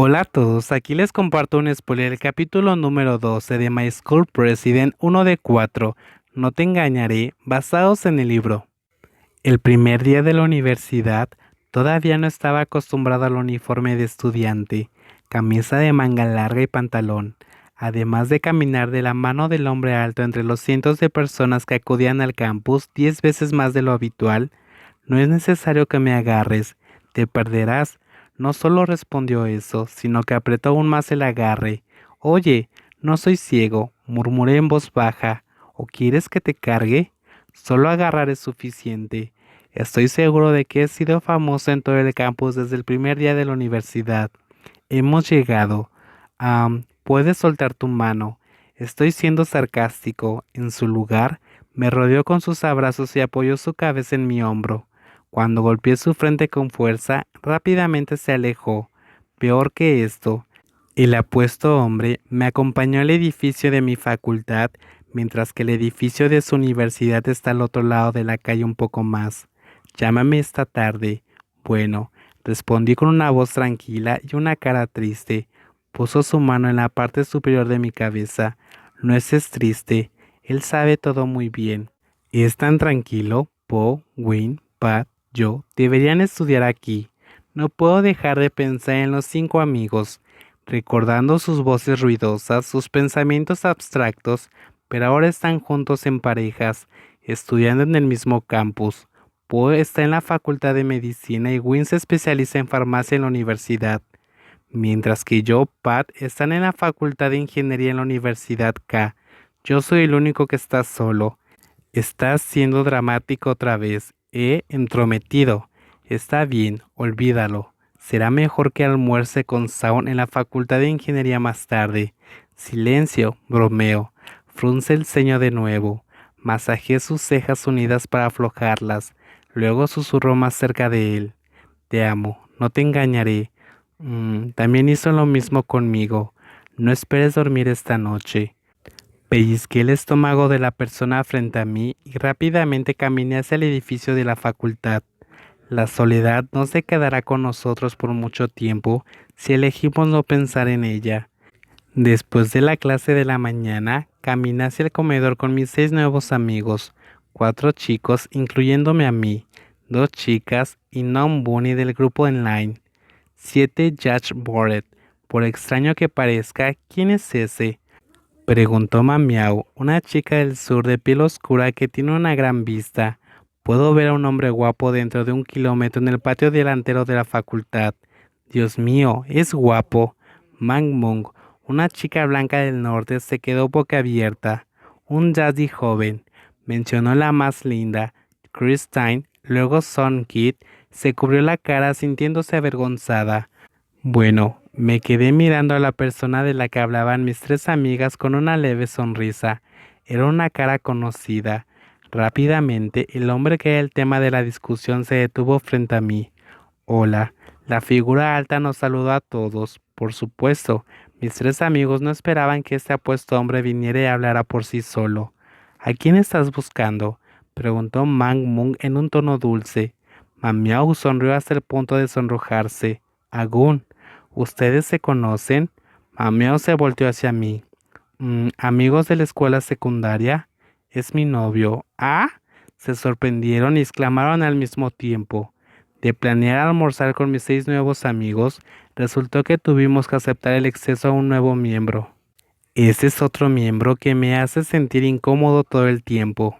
Hola a todos, aquí les comparto un spoiler del capítulo número 12 de My School President 1 de 4, No te engañaré, basados en el libro. El primer día de la universidad, todavía no estaba acostumbrado al uniforme de estudiante, camisa de manga larga y pantalón, además de caminar de la mano del hombre alto entre los cientos de personas que acudían al campus diez veces más de lo habitual. No es necesario que me agarres, te perderás, no solo respondió eso, sino que apretó aún más el agarre. Oye, no soy ciego, murmuré en voz baja. ¿O quieres que te cargue? Solo agarrar es suficiente. Estoy seguro de que he sido famoso en todo el campus desde el primer día de la universidad. Hemos llegado. Ah, puedes soltar tu mano. Estoy siendo sarcástico. En su lugar, me rodeó con sus abrazos y apoyó su cabeza en mi hombro. Cuando golpeé su frente con fuerza, rápidamente se alejó. Peor que esto, el apuesto hombre me acompañó al edificio de mi facultad, mientras que el edificio de su universidad está al otro lado de la calle un poco más. Llámame esta tarde. Bueno, respondí con una voz tranquila y una cara triste. Puso su mano en la parte superior de mi cabeza. No estés triste. Él sabe todo muy bien. Es tan tranquilo, Po, Win, Pat, yo deberían estudiar aquí. No puedo dejar de pensar en los cinco amigos, recordando sus voces ruidosas, sus pensamientos abstractos, pero ahora están juntos en parejas, estudiando en el mismo campus. Poe está en la Facultad de Medicina y Win se especializa en farmacia en la universidad, mientras que yo, Pat, están en la Facultad de Ingeniería en la Universidad K. Yo soy el único que está solo. Estás siendo dramático otra vez He entrometido. Está bien, olvídalo. Será mejor que almuerce con Saun en la Facultad de Ingeniería más tarde. Silencio, bromeo. Frunce el ceño de nuevo. Masajeé sus cejas unidas para aflojarlas. Luego susurró más cerca de él. Te amo, no te engañaré. Mm, también hizo lo mismo conmigo. No esperes dormir esta noche. Pellizqué el estómago de la persona frente a mí y rápidamente caminé hacia el edificio de la facultad. La soledad no se quedará con nosotros por mucho tiempo si elegimos no pensar en ella. Después de la clase de la mañana, caminé hacia el comedor con mis seis nuevos amigos, cuatro chicos, incluyéndome a mí, dos chicas y non Bunny del grupo online. Siete Judge Bored. Por extraño que parezca, ¿quién es ese? Preguntó Mamiau, una chica del sur de piel oscura que tiene una gran vista. Puedo ver a un hombre guapo dentro de un kilómetro en el patio delantero de la facultad. Dios mío, es guapo. Mang Mung, una chica blanca del norte, se quedó boca abierta. Un jazzy joven. Mencionó la más linda, Christine, luego Son Kid, se cubrió la cara sintiéndose avergonzada. Bueno, me quedé mirando a la persona de la que hablaban mis tres amigas con una leve sonrisa. Era una cara conocida. Rápidamente, el hombre que era el tema de la discusión se detuvo frente a mí. Hola. La figura alta nos saludó a todos. Por supuesto, mis tres amigos no esperaban que este apuesto hombre viniera y hablara por sí solo. ¿A quién estás buscando? preguntó Mang Mung en un tono dulce. Mamiao sonrió hasta el punto de sonrojarse. Agun. ¿Ustedes se conocen? Mameo se volteó hacia mí. Mm, ¿Amigos de la escuela secundaria? Es mi novio. ¿Ah? Se sorprendieron y exclamaron al mismo tiempo. De planear almorzar con mis seis nuevos amigos, resultó que tuvimos que aceptar el exceso a un nuevo miembro. Ese es otro miembro que me hace sentir incómodo todo el tiempo.